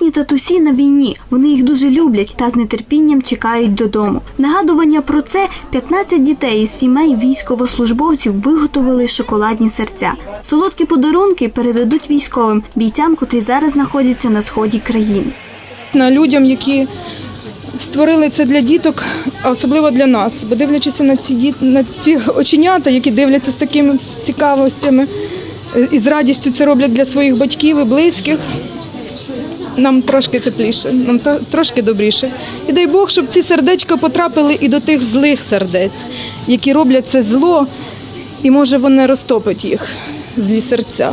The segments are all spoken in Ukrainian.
Їхні татусі на війні. Вони їх дуже люблять та з нетерпінням чекають додому. Нагадування про це 15 дітей із сімей військовослужбовців виготовили шоколадні серця. Солодкі подарунки передадуть військовим бійцям, котрі зараз знаходяться на сході країни. на людям, які створили це для діток, а особливо для нас. Бо дивлячись на ці діт... на ці оченята, які дивляться з такими цікавостями е, і з радістю це роблять для своїх батьків і близьких. Нам трошки тепліше, нам трошки добріше. І дай Бог, щоб ці сердечка потрапили і до тих злих сердець, які роблять це зло, і може вони розтопить їх, злі серця.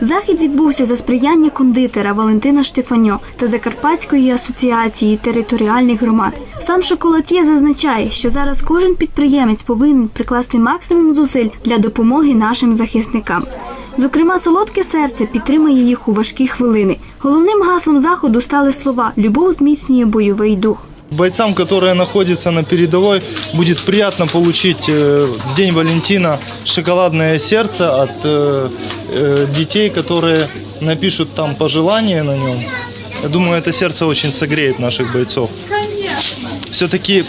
Захід відбувся за сприяння кондитера Валентина Штефаньо та Закарпатської асоціації територіальних громад. Сам шоколад'є зазначає, що зараз кожен підприємець повинен прикласти максимум зусиль для допомоги нашим захисникам. Зокрема, солодке серце підтримає їх у важкі хвилини. Головним гаслом заходу стали слова Любов зміцнює бойовий дух. Бойцам, которые находятся на передовой, будет приятно получить э, в День Валентина шоколадное сердце от э, э, детей, которые напишут там пожелания на нем. Я думаю, это сердце очень согреет наших бойцов. Все-таки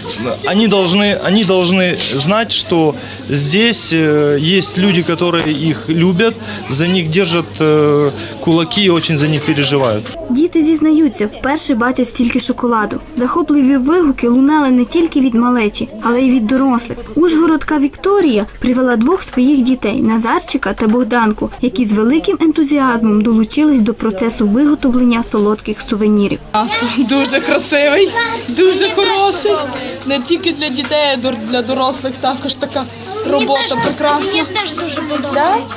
они должны, они должны знать, что здесь э, есть люди, которые их любят, за них держат э, кулаки и очень за них переживают. Діти зізнаються, вперше бачать стільки шоколаду. Захопливі вигуки лунали не тільки від малечі, але й від дорослих. Ужгородка Вікторія привела двох своїх дітей Назарчика та Богданку, які з великим ентузіазмом долучились до процесу виготовлення солодких сувенірів. А, Дуже красивий, дуже хороший. Не тільки для дітей, а для дорослих також така робота прекрасна. Мені теж дуже подобається.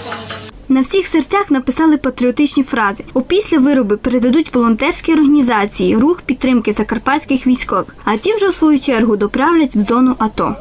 На всіх серцях написали патріотичні фрази. Опісля вироби передадуть волонтерські організації, рух підтримки закарпатських військових. А ті вже у свою чергу доправлять в зону АТО.